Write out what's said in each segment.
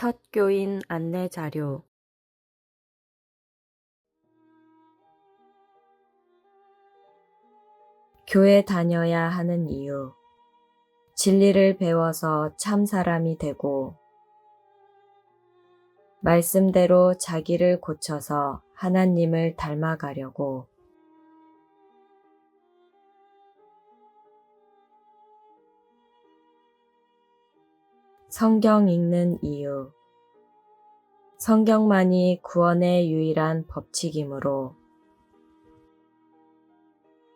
첫 교인 안내 자료. 교회 다녀야 하는 이유. 진리를 배워서 참 사람이 되고 말씀대로 자기를 고쳐서 하나님을 닮아가려고 성경 읽는 이유. 성경만이 구원의 유일한 법칙이므로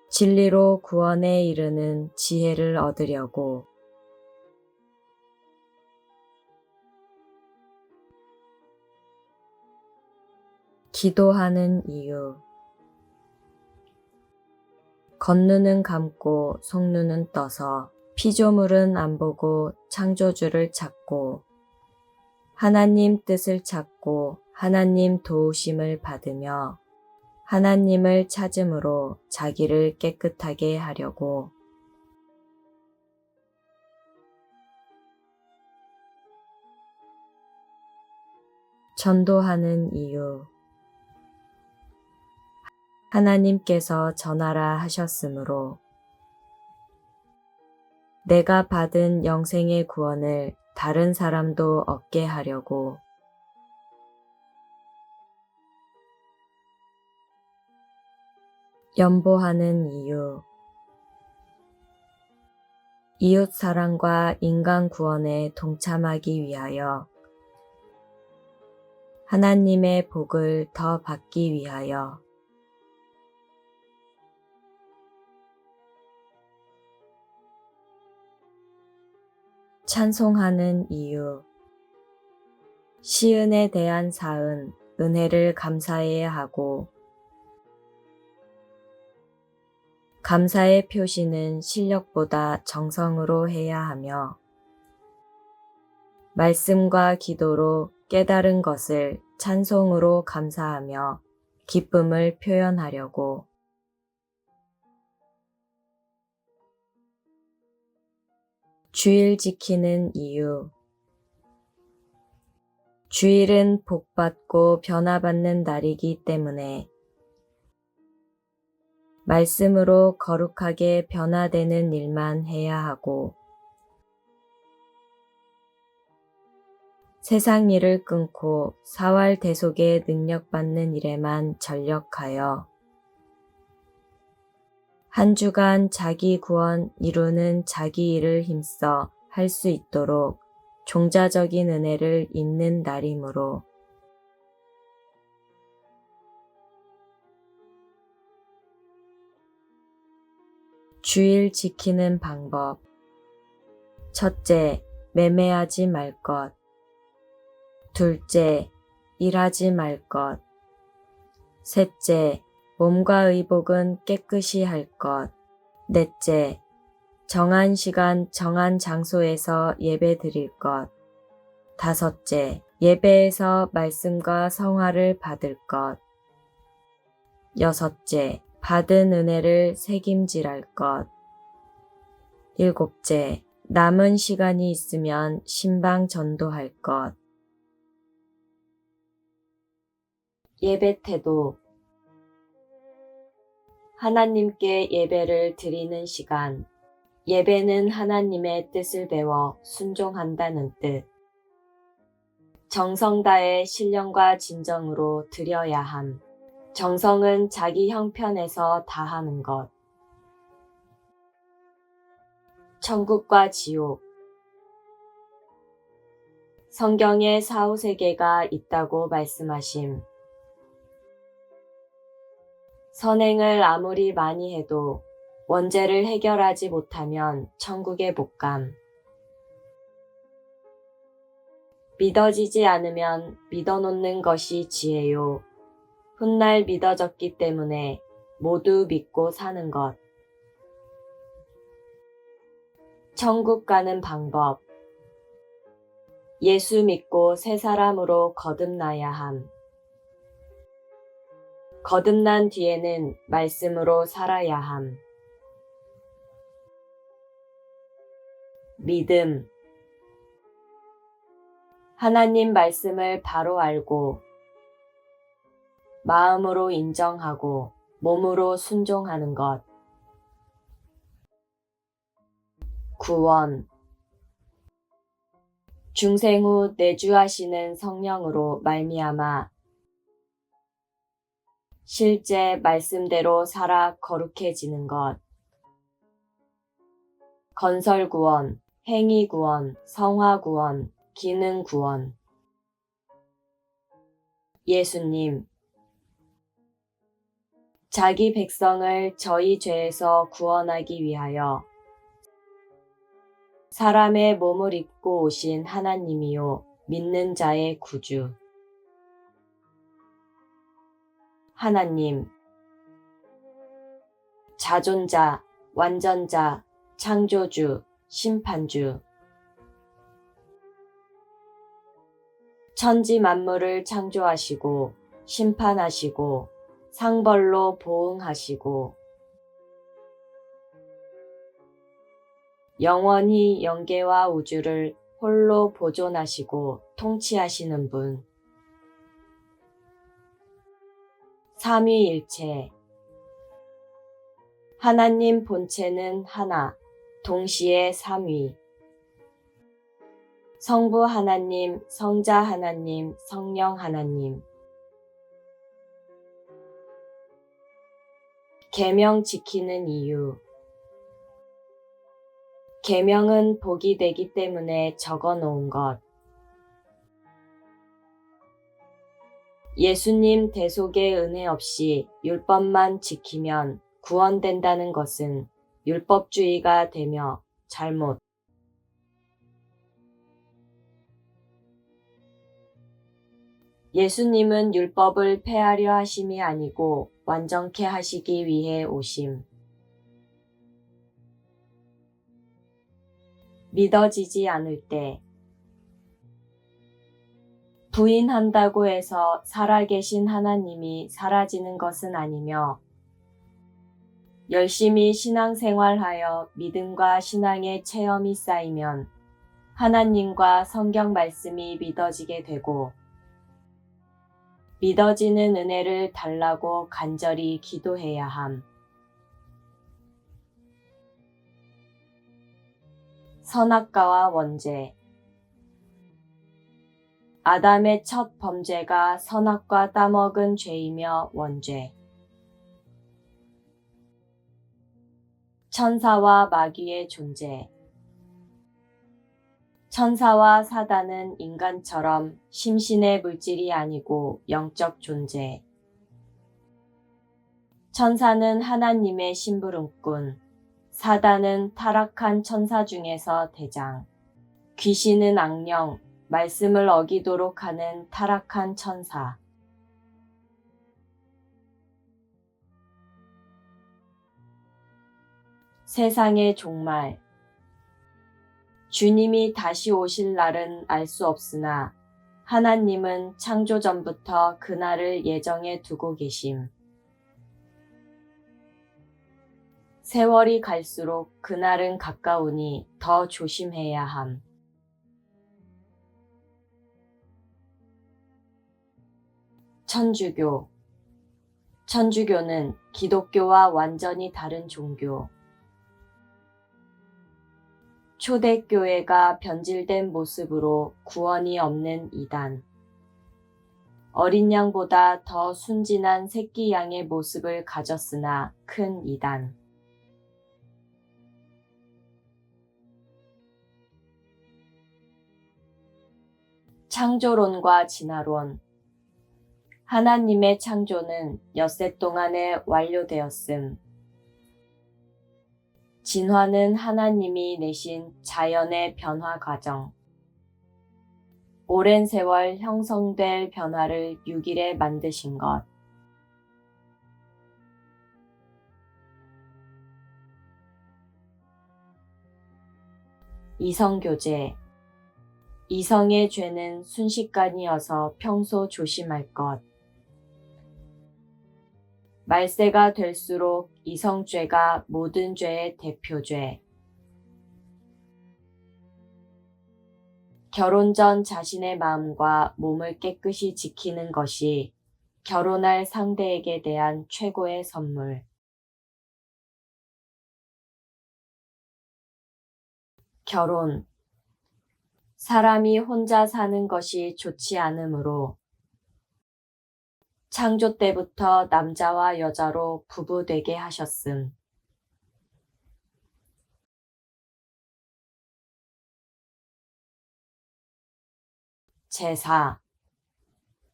진리로 구원에 이르는 지혜를 얻으려고. 기도하는 이유. 겉눈은 감고 속눈은 떠서 피조물은 안 보고 창조주를 찾고 하나님 뜻을 찾고 하나님 도우심을 받으며 하나님을 찾음으로 자기를 깨끗하게 하려고. 전도하는 이유. 하나님께서 전하라 하셨으므로 내가 받은 영생의 구원을 다른 사람도 얻게 하려고. 연보하는 이유. 이웃 사랑과 인간 구원에 동참하기 위하여 하나님의 복을 더 받기 위하여 찬송하는 이유. 시은에 대한 사은 은혜를 감사해야 하고 감사의 표시는 실력보다 정성으로 해야 하며 말씀과 기도로 깨달은 것을 찬송으로 감사하며 기쁨을 표현하려고 주일 지키는 이유. 주일은 복받고 변화받는 날이기 때문에 말씀으로 거룩하게 변화되는 일만 해야 하고 세상 일을 끊고 사활 대속에 능력받는 일에만 전력하여 한 주간 자기 구원 이루는 자기 일을 힘써 할 수 있도록 종자적인 은혜를 잇는 날이므로 주일 지키는 방법. 첫째, 매매하지 말 것. 둘째, 일하지 말 것. 셋째, 몸과 의복은 깨끗이 할 것. 넷째, 정한 시간, 정한 장소에서 예배 드릴 것. 다섯째, 예배에서 말씀과 성화를 받을 것. 여섯째, 받은 은혜를 책임질할 것. 일곱째, 남은 시간이 있으면 신방 전도할 것. 예배 태도. 하나님께 예배를 드리는 시간. 예배는 하나님의 뜻을 배워 순종한다는 뜻. 정성 다해 신령과 진정으로 드려야 함. 정성은 자기 형편에서 다하는 것. 천국과 지옥. 성경에 사후세계가 있다고 말씀하심. 선행을 아무리 많이 해도 원죄를 해결하지 못하면 천국에 못 감. 믿어지지 않으면 믿어놓는 것이 지혜요. 훗날 믿어졌기 때문에 모두 믿고 사는 것. 천국 가는 방법. 예수 믿고 새 사람으로 거듭나야 함. 거듭난 뒤에는 말씀으로 살아야 함. 믿음. 하나님 말씀을 바로 알고 마음으로 인정하고 몸으로 순종하는 것. 구원 중생 후 내주하시는 성령으로 말미암아 실제 말씀대로 살아 거룩해지는 것. 건설 구원, 행위 구원, 성화 구원, 기능 구원. 예수님. 자기 백성을 저희 죄에서 구원하기 위하여 사람의 몸을 입고 오신 하나님이요 믿는 자의 구주. 하나님. 자존자, 완전자, 창조주, 심판주. 천지 만물을 창조하시고 심판하시고 상벌로 보응하시고 영원히 영계와 우주를 홀로 보존하시고 통치하시는 분. 삼위일체 하나님 본체는 하나, 동시에 삼위. 성부 하나님, 성자 하나님, 성령 하나님. 계명 지키는 이유. 계명은 복이 되기 때문에 적어 놓은 것. 예수님 대속의 은혜 없이 율법만 지키면 구원된다는 것은 율법주의가 되며 잘못. 예수님은 율법을 폐하려 하심이 아니고 완전케 하시기 위해 오심. 믿어지지 않을 때 부인한다고 해서 살아계신 하나님이 사라지는 것은 아니며 열심히 신앙생활하여 믿음과 신앙의 체험이 쌓이면 하나님과 성경 말씀이 믿어지게 되고 믿어지는 은혜를 달라고 간절히 기도해야 함. 선악과와 원죄 아담의 첫 범죄가 선악과 따먹은 죄이며 원죄. 천사와 마귀의 존재. 천사와 사단은 인간처럼 심신의 물질이 아니고 영적 존재. 천사는 하나님의 심부름꾼, 사단은 타락한 천사 중에서 대장, 귀신은 악령, 말씀을 어기도록 하는 타락한 천사. 세상의 종말. 주님이 다시 오실 날은 알 수 없으나 하나님은 창조 전부터 그날을 예정해 두고 계심. 세월이 갈수록 그날은 가까우니 더 조심해야 함. 천주교. 천주교는 기독교와 완전히 다른 종교. 초대교회가 변질된 모습으로 구원이 없는 이단. 어린 양보다 더 순진한 새끼 양의 모습을 가졌으나 큰 이단. 창조론과 진화론. 하나님의 창조는 엿새 동안에 완료되었음. 진화는 하나님이 내신 자연의 변화 과정. 오랜 세월 형성될 변화를 6일에 만드신 것. 이성교제. 이성의 죄는 순식간이어서 평소 조심할 것. 말세가 될수록 이성죄가 모든 죄의 대표죄. 결혼 전 자신의 마음과 몸을 깨끗이 지키는 것이 결혼할 상대에게 대한 최고의 선물. 결혼. 사람이 혼자 사는 것이 좋지 않으므로 창조 때부터 남자와 여자로 부부 되게 하셨음. 제4.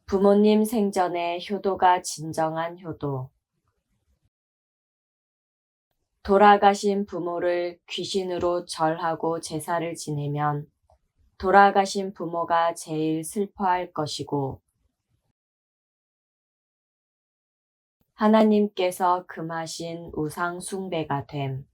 부모님 생전의 효도가 진정한 효도. 돌아가신 부모를 귀신으로 절하고 제사를 지내면 돌아가신 부모가 제일 슬퍼할 것이고 하나님께서 금하신 우상 숭배가 됨.